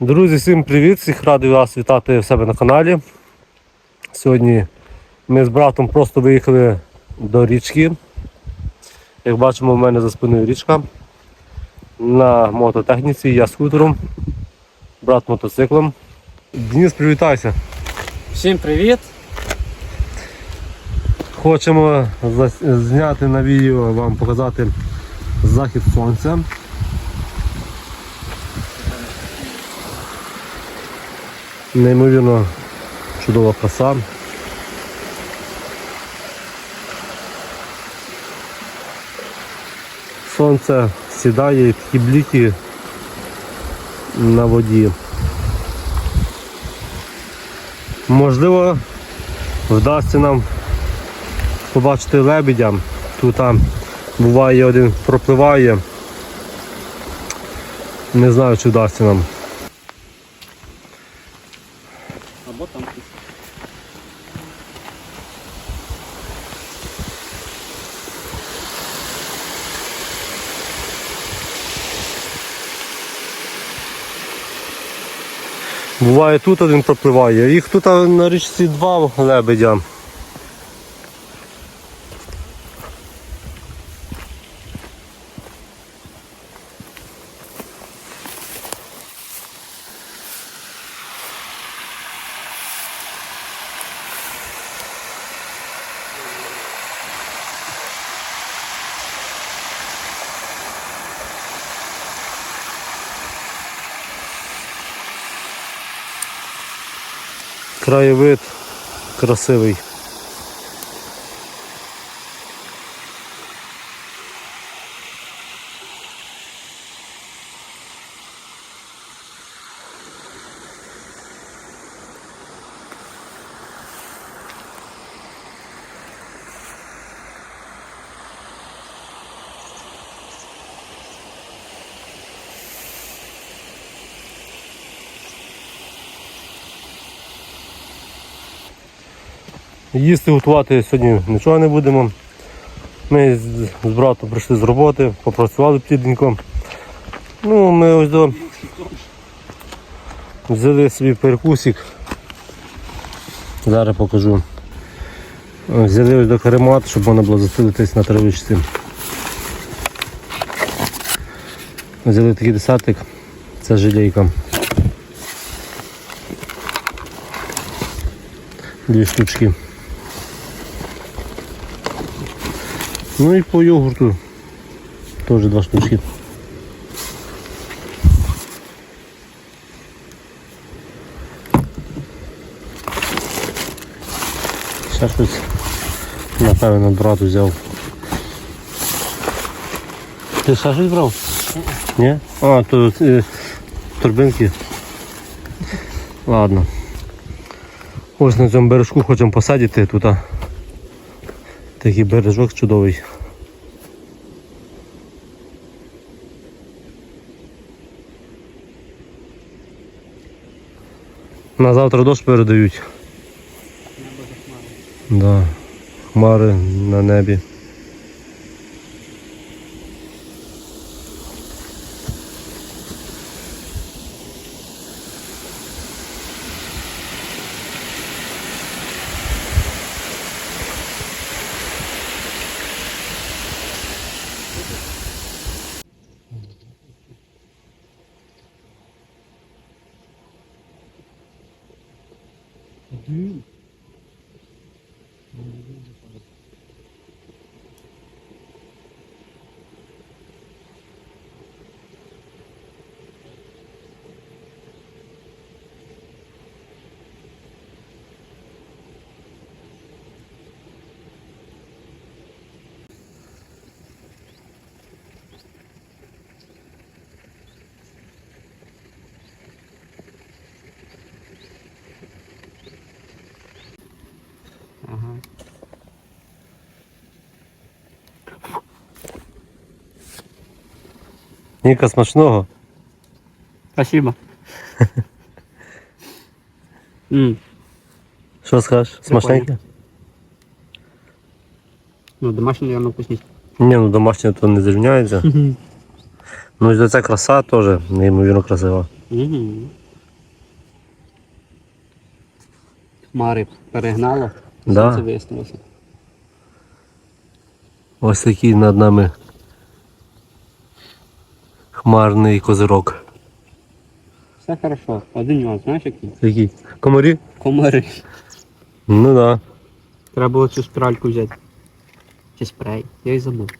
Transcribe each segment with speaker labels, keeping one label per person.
Speaker 1: Друзі, всім привіт! Всіх радий вас вітати в себе на каналі. Сьогодні ми з братом просто виїхали до річки. Як бачимо, в мене за спиною річка. На мототехніці, я скутером, брат мотоциклом. Денис, привітайся!
Speaker 2: Всім привіт!
Speaker 1: Хочемо зняти на відео вам показати захід сонця. Неймовірно чудова краса. Сонце сідає, такі бліки на воді. Можливо, вдасться нам побачити лебедя. Тут там буває один пропливає. Не знаю, чи вдасться нам. Буває тут один пропливає. Їх тут на річці два лебедя. Краєвид красивий. Їсти готувати сьогодні нічого не будемо. Ми з, братом прийшли з роботи, попрацювали плідненько. Ну, ми ось до взяли собі перекусик. Зараз покажу. Взяли ось до каремат, щоб можна було засилитись на травичці. Взяли такий десятик, це желейка. Дві штучки. Ну і по йогурту теж два штучки. Ще щось, напевно, брат взяв. Ти ще щось брав? Ні? А, то е, турбинки. Ладно. Ось на цьому бережку хочемо посадити тут. Такий бережок чудовий. На завтра дощ передають. Небо за Да. Хмари на небі.
Speaker 2: Mm.
Speaker 1: Ніка смачного.
Speaker 2: Спасибо.
Speaker 1: Що скажеш? Смачненьке?
Speaker 2: Ну, домашній, наверное, вкусніше.
Speaker 1: Ні, ну домашнє то не зрівняється. Ну і ця краса теж неймовірно красива.
Speaker 2: Мгм. Хмари перегнало.
Speaker 1: Да.
Speaker 2: Сонце вияснилося.
Speaker 1: Ось такий над нами хмарний козирок.
Speaker 2: Все хорошо. Один нюанс, знаєш який?
Speaker 1: Який? Комарі?
Speaker 2: Комари.
Speaker 1: Ну да.
Speaker 2: Треба було цю спіральку взяти. Чи спрей. Я й забув.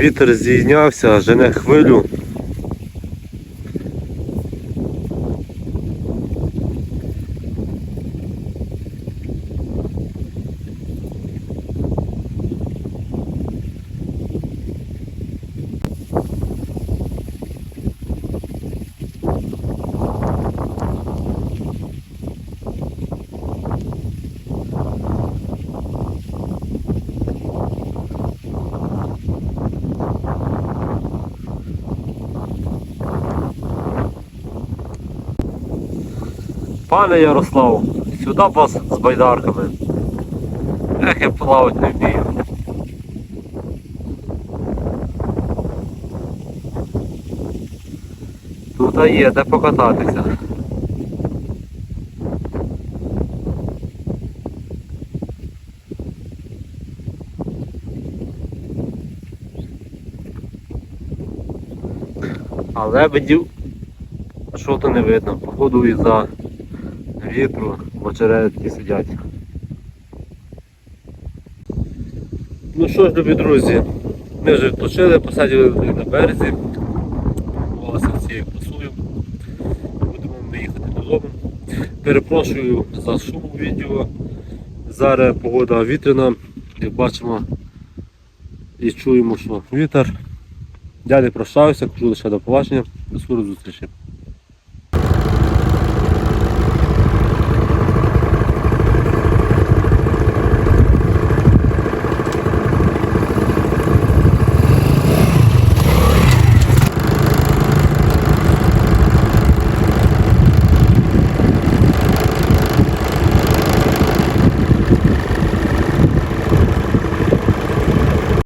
Speaker 1: Вітер здійнявся, жене хвилю. Пане Ярослав, сюди вас з байдарками. Ех, я плавати не вмію. Тут є де покататися. А лебедів що то не видно, походу із-за вітру в очеретки сидять. Ну що ж, любі друзі, ми вже відпочили, посадили на березі, побувалися цією красою. Будемо ми їхати додому. Перепрошую за шум у відео. Зараз погода вітряна, як бачимо і чуємо, що вітер. Далі прощаюся, кажу лише до побачення, до скорої зустрічі.